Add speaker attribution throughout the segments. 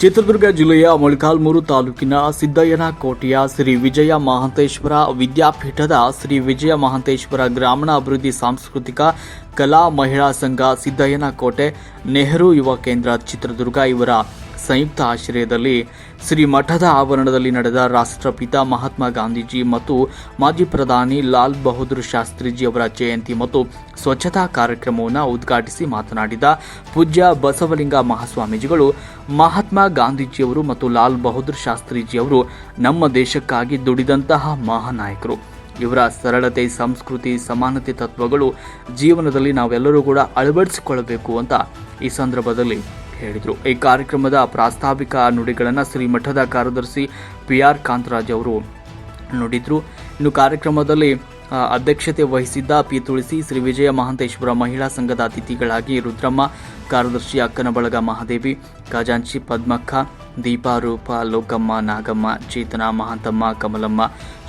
Speaker 1: ಚಿತ್ರದುರ್ಗ ಜಿಲ್ಲೆಯ ಮೊಳಕಾಲ್ಮೂರು ತಾಲೂಕಿನ ಸಿದ್ದಯ್ಯನ ಕೋಟೆಯ ಶ್ರೀ ವಿಜಯ ಮಹಾಂತೇಶ್ವರ ವಿದ್ಯಾಪೀಠದ ಶ್ರೀ ವಿಜಯ ಮಹಾಂತೇಶ್ವರ ಗ್ರಾಮೀಣ ಅಭಿವೃದ್ಧಿ ಸಾಂಸ್ಕೃತಿಕ ಕಲಾ ಮಹಿಳಾ ಸಂಘ ಸಿದ್ದಯ್ಯನ ಕೋಟೆ ನೆಹರು ಯುವ ಕೇಂದ್ರ ಚಿತ್ರದುರ್ಗ ಇವರ ಸಂಯುಕ್ತ ಆಶ್ರಯದಲ್ಲಿ ಶ್ರೀ ಮಠದ ಆವರಣದಲ್ಲಿ ನಡೆದ ರಾಷ್ಟ್ರಪಿತ ಮಹಾತ್ಮ ಗಾಂಧೀಜಿ ಮತ್ತು ಮಾಜಿ ಪ್ರಧಾನಿ ಲಾಲ್ ಬಹದ್ದೂರ್ ಶಾಸ್ತ್ರಿಜಿ ಅವರ ಜಯಂತಿ ಮತ್ತು ಸ್ವಚ್ಛತಾ ಕಾರ್ಯಕ್ರಮವನ್ನು ಉದ್ಘಾಟಿಸಿ ಮಾತನಾಡಿದ ಪೂಜ್ಯ ಬಸವಲಿಂಗ ಮಹಾಸ್ವಾಮೀಜಿಗಳು, ಮಹಾತ್ಮ ಗಾಂಧೀಜಿಯವರು ಮತ್ತು ಲಾಲ್ ಬಹದ್ದೂರ್ ಶಾಸ್ತ್ರಿಜಿಯವರು ನಮ್ಮ ದೇಶಕ್ಕಾಗಿ ದುಡಿದಂತಹ ಮಹಾನಾಯಕರು. ಇವರ ಸರಳತೆ, ಸಂಸ್ಕೃತಿ, ಸಮಾನತೆ ತತ್ವಗಳು ಜೀವನದಲ್ಲಿ ನಾವೆಲ್ಲರೂ ಕೂಡ ಅಳವಡಿಸಿಕೊಳ್ಳಬೇಕು ಅಂತ ಈ ಸಂದರ್ಭದಲ್ಲಿ ಹೇಳಿದರು. ಈ ಕಾರ್ಯಕ್ರಮದ ಪ್ರಾಸ್ತಾವಿಕ ನುಡಿಗಳನ್ನು ಶ್ರೀಮಠದ ಕಾರ್ಯದರ್ಶಿ ಪಿ ಆರ್ ಕಾಂತರಾಜ್ ಅವರು ನುಡಿದರು. ಇನ್ನು ಕಾರ್ಯಕ್ರಮದಲ್ಲಿ ಅಧ್ಯಕ್ಷತೆ ವಹಿಸಿದ್ದ ಪಿ ತುಳಸಿ, ಶ್ರೀ ವಿಜಯ ಮಹಾಂತೇಶ್ವರ ಮಹಿಳಾ ಸಂಘದ ಅತಿಥಿಗಳಾಗಿ ರುದ್ರಮ್ಮ, ಕಾರ್ಯದರ್ಶಿ ಅಕ್ಕನ ಬಳಗ ಮಹಾದೇವಿ, ಖಜಾಂಚಿ ಪದ್ಮಕ್ಕ, ದೀಪಾರೂಪ, ಲೋಕಮ್ಮ, ನಾಗಮ್ಮ, ಚೇತನ, ಮಹಾಂತಮ್ಮ, ಕಮಲಮ್ಮ,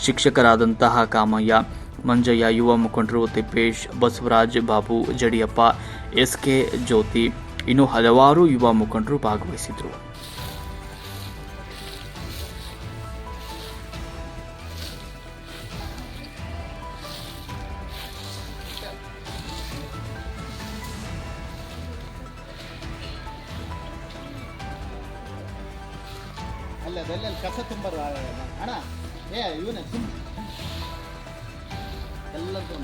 Speaker 1: ಶಿಕ್ಷಕರಾದಂತಹ ಕಾಮಯ್ಯ, ಮಂಜಯ್ಯ, ಯುವ ಮುಖಂಡರು ತಿಪ್ಪೇಶ್, ಬಸವರಾಜ್, ಬಾಬು, ಜಡಿಯಪ್ಪ ಎಸ್ ಕೆ ಜ್ಯೋತಿ ಇನ್ನು ಹಲವಾರು ಯುವ ಮುಖಂಡರು ಭಾಗವಹಿಸಿದರು.
Speaker 2: ಅಲ್ಲ ಅದೆಲ್ಲ ಕಸ ತುಂಬರು ಅಣ್ಣ ಏ ಇವನೇ ತುಂಬ ಎಲ್ಲರೂ